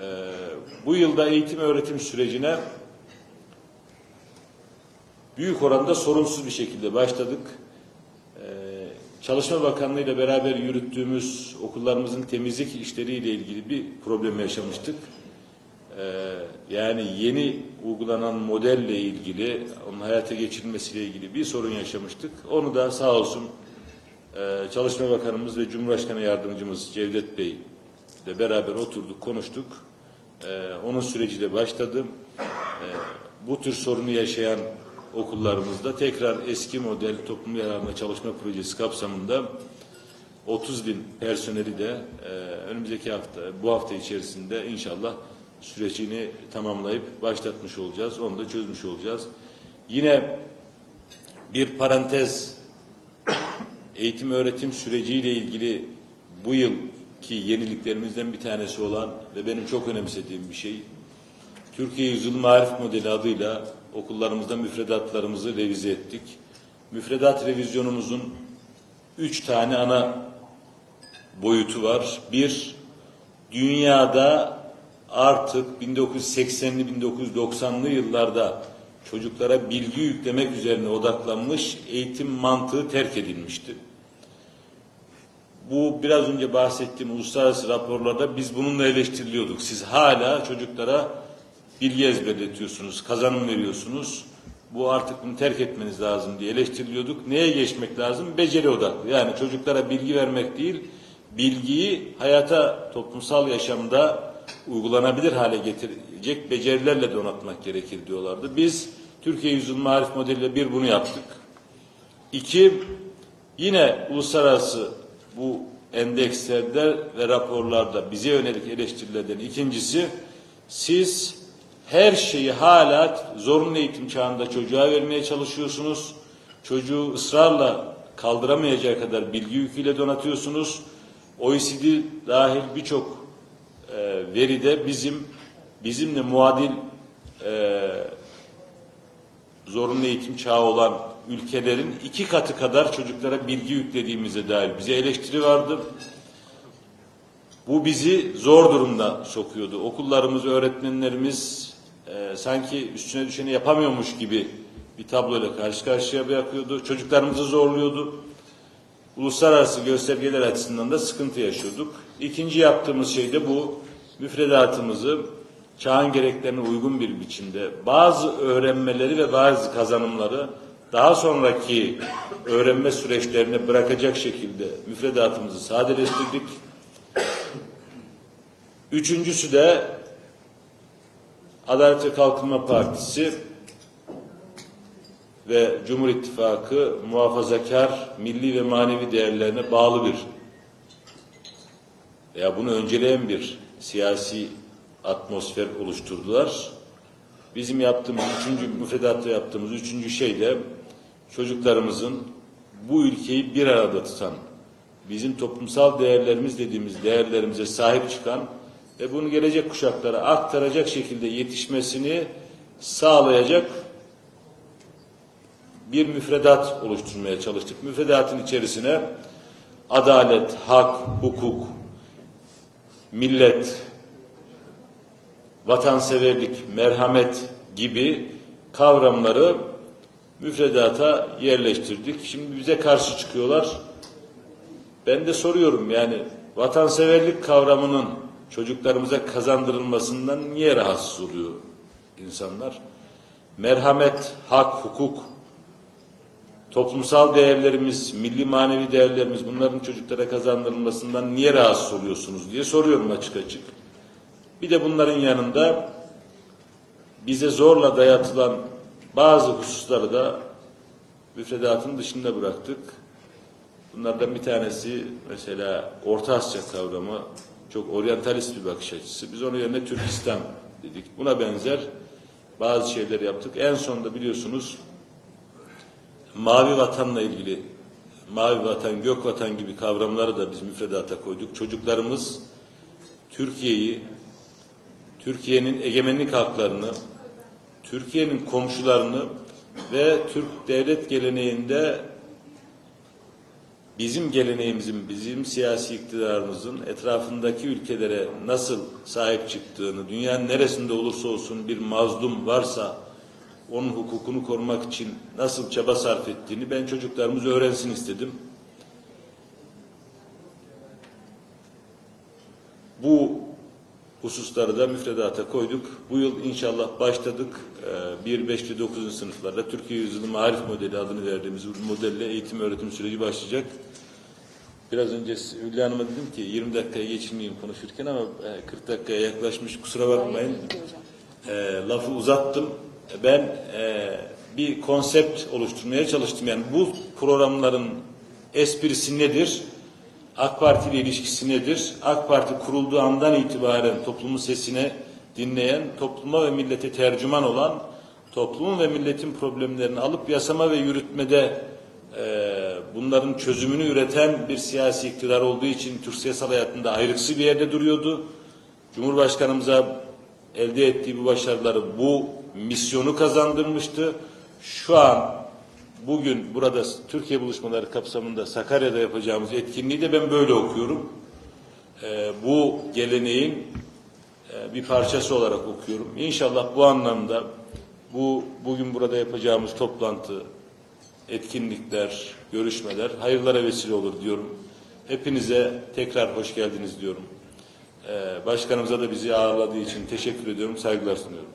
Ee, bu yılda eğitim öğretim sürecine büyük oranda sorunsuz bir şekilde başladık. Ee, Çalışma Bakanlığı ile beraber yürüttüğümüz okullarımızın temizlik işleriyle ilgili bir problem yaşamıştık. Ee, yani yeni uygulanan modelle ilgili, onun hayata geçirilmesiyle ilgili bir sorun yaşamıştık. Onu da sağ olsun e, Çalışma Bakanımız ve Cumhurbaşkanı Yardımcımız Cevdet Bey ile beraber oturduk, konuştuk. Ee, onun süreci de başladı. Ee, bu tür sorunu yaşayan okullarımızda tekrar eski model toplum yararına çalışma projesi kapsamında 30 bin personeli de e, önümüzdeki hafta, bu hafta içerisinde inşallah sürecini tamamlayıp başlatmış olacağız. Onu da çözmüş olacağız. Yine bir parantez eğitim öğretim süreciyle ilgili bu yılki yeniliklerimizden bir tanesi olan ve benim çok önemsediğim bir şey Türkiye Yüzyıl Marif Modeli adıyla okullarımızda müfredatlarımızı revize ettik. Müfredat revizyonumuzun üç tane ana boyutu var. Bir, dünyada artık 1980'li 1990'lı yıllarda çocuklara bilgi yüklemek üzerine odaklanmış eğitim mantığı terk edilmişti. Bu biraz önce bahsettiğim uluslararası raporlarda biz bununla eleştiriliyorduk. Siz hala çocuklara bilgi ezberletiyorsunuz, kazanım veriyorsunuz. Bu artık bunu terk etmeniz lazım diye eleştiriliyorduk. Neye geçmek lazım? Beceri odaklı. Yani çocuklara bilgi vermek değil, bilgiyi hayata, toplumsal yaşamda uygulanabilir hale getirecek becerilerle donatmak gerekir diyorlardı. Biz Türkiye Yüzyıl Marif modeliyle bir bunu yaptık. İki, yine uluslararası bu endekslerde ve raporlarda bize yönelik eleştirilerden ikincisi, siz her şeyi hala zorunlu eğitim çağında çocuğa vermeye çalışıyorsunuz. Çocuğu ısrarla kaldıramayacağı kadar bilgi yüküyle donatıyorsunuz. OECD dahil birçok e, veride bizim bizimle muadil e, zorunlu eğitim çağı olan ülkelerin iki katı kadar çocuklara bilgi yüklediğimize dair bize eleştiri vardı. Bu bizi zor durumda sokuyordu. Okullarımız, öğretmenlerimiz e, sanki üstüne düşeni yapamıyormuş gibi bir tabloyla karşı karşıya bırakıyordu. Çocuklarımızı zorluyordu. Uluslararası göstergeler açısından da sıkıntı yaşıyorduk. İkinci yaptığımız şey de bu. Müfredatımızı çağın gereklerine uygun bir biçimde bazı öğrenmeleri ve bazı kazanımları daha sonraki öğrenme süreçlerine bırakacak şekilde müfredatımızı sadeleştirdik. Üçüncüsü de Adalet ve Kalkınma Partisi ve Cumhur İttifakı muhafazakar, milli ve manevi değerlerine bağlı bir veya bunu önceleyen bir siyasi atmosfer oluşturdular. Bizim yaptığımız üçüncü müfredatta yaptığımız üçüncü şey de çocuklarımızın bu ülkeyi bir arada tutan, bizim toplumsal değerlerimiz dediğimiz değerlerimize sahip çıkan ve bunu gelecek kuşaklara aktaracak şekilde yetişmesini sağlayacak bir müfredat oluşturmaya çalıştık. Müfredatın içerisine adalet, hak, hukuk, millet, vatanseverlik, merhamet gibi kavramları müfredata yerleştirdik. Şimdi bize karşı çıkıyorlar. Ben de soruyorum yani vatanseverlik kavramının çocuklarımıza kazandırılmasından niye rahatsız oluyor insanlar? Merhamet, hak, hukuk, toplumsal değerlerimiz, milli manevi değerlerimiz bunların çocuklara kazandırılmasından niye rahatsız oluyorsunuz diye soruyorum açık açık. Bir de bunların yanında bize zorla dayatılan bazı hususları da müfredatın dışında bıraktık. Bunlardan bir tanesi mesela Orta Asya kavramı çok oryantalist bir bakış açısı. Biz onun yerine Türkistan dedik. Buna benzer bazı şeyler yaptık. En sonunda biliyorsunuz mavi vatanla ilgili mavi vatan, gök vatan gibi kavramları da biz müfredata koyduk. Çocuklarımız Türkiye'yi, Türkiye'nin egemenlik haklarını, Türkiye'nin komşularını ve Türk devlet geleneğinde bizim geleneğimizin, bizim siyasi iktidarımızın etrafındaki ülkelere nasıl sahip çıktığını, dünyanın neresinde olursa olsun bir mazlum varsa onun hukukunu korumak için nasıl çaba sarf ettiğini ben çocuklarımız öğrensin istedim. Bu hususları da müfredata koyduk. Bu yıl inşallah başladık. Ee, 1, 5 ve 9. sınıflarda Türkiye Yüzyılı Marif Modeli adını verdiğimiz bu modelle eğitim öğretim süreci başlayacak. Biraz önce Hülya Hanım'a dedim ki 20 dakikaya geçirmeyeyim konuşurken ama e, 40 dakikaya yaklaşmış kusura bakmayın. E, lafı uzattım. Ben e, bir konsept oluşturmaya çalıştım. Yani bu programların esprisi nedir? AK Parti ile ilişkisi nedir? AK Parti kurulduğu andan itibaren toplumun sesine dinleyen, topluma ve millete tercüman olan, toplumun ve milletin problemlerini alıp yasama ve yürütmede e, bunların çözümünü üreten bir siyasi iktidar olduğu için Türk siyasal hayatında ayrıksı bir yerde duruyordu. Cumhurbaşkanımıza elde ettiği bu başarıları, bu misyonu kazandırmıştı. Şu an bugün burada Türkiye buluşmaları kapsamında Sakarya'da yapacağımız etkinliği de ben böyle okuyorum. Ee, bu geleneğin e, bir parçası olarak okuyorum. İnşallah bu anlamda bu bugün burada yapacağımız toplantı, etkinlikler, görüşmeler hayırlara vesile olur diyorum. Hepinize tekrar hoş geldiniz diyorum. Ee, başkanımıza da bizi ağırladığı için teşekkür ediyorum, saygılar sunuyorum.